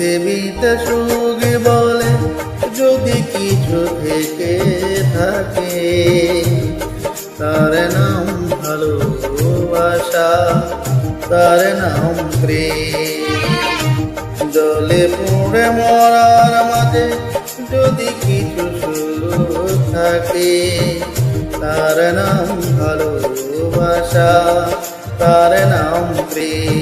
পৃথিবীতে সুখ বলে যদি কিছু থেকে থাকে, তার নাম ভালোবাসা, তার নাম প্রেম। জলে পড়ে মরার মাঝে যদি কিছু সুখ থাকে, তার নাম ভালোবাসা, তার নাম প্রেম।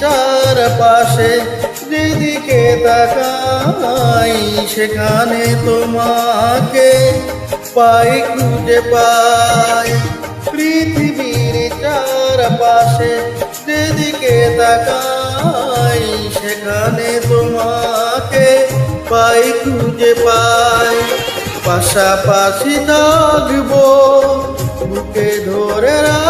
চারপাশে যেদিকে তাকাই, সেখানে তোমাকে পাই, খুঁজে পাই। পৃথিবীর চারপাশে যেদিকে তাকাই, সেখানে তোমাকে পাই, খুঁজে পাই। পাশাপাশি থাকব, বুকে ধরে রাখব।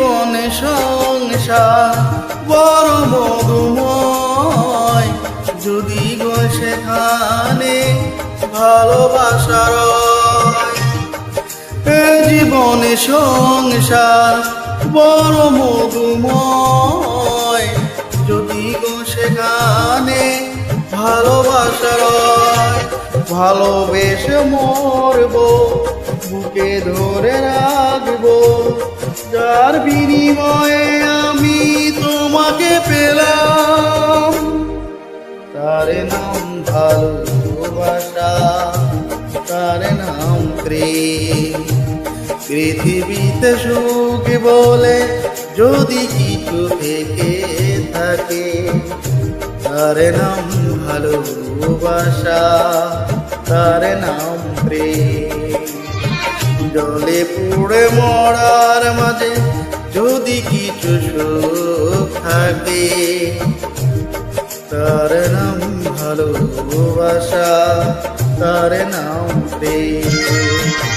জীবনে সংসার, বড় মধুময়। যদি গো সেখানে ভালোবাসার জীবনে সংসার, বড় মধুময়। যদি গো সেখানে ভালোবাসার ভালোবেসে মরবো, বুকে ধরে রাখব যার বিনিময়ে আমি তোমাকে পেলাম। তার নাম ভালোবাসা, তার নাম প্রেম। পৃথিবীতে সুখ বলে যদি কিছু থেকে থাকে, তার নাম ভালোবাসা, তার নাম প্রেম। জলে পুড়ে মরার মাঝে যদি কিছু সুখ থাকে তার নাম ভালোবাসা তার নাম প্রেম।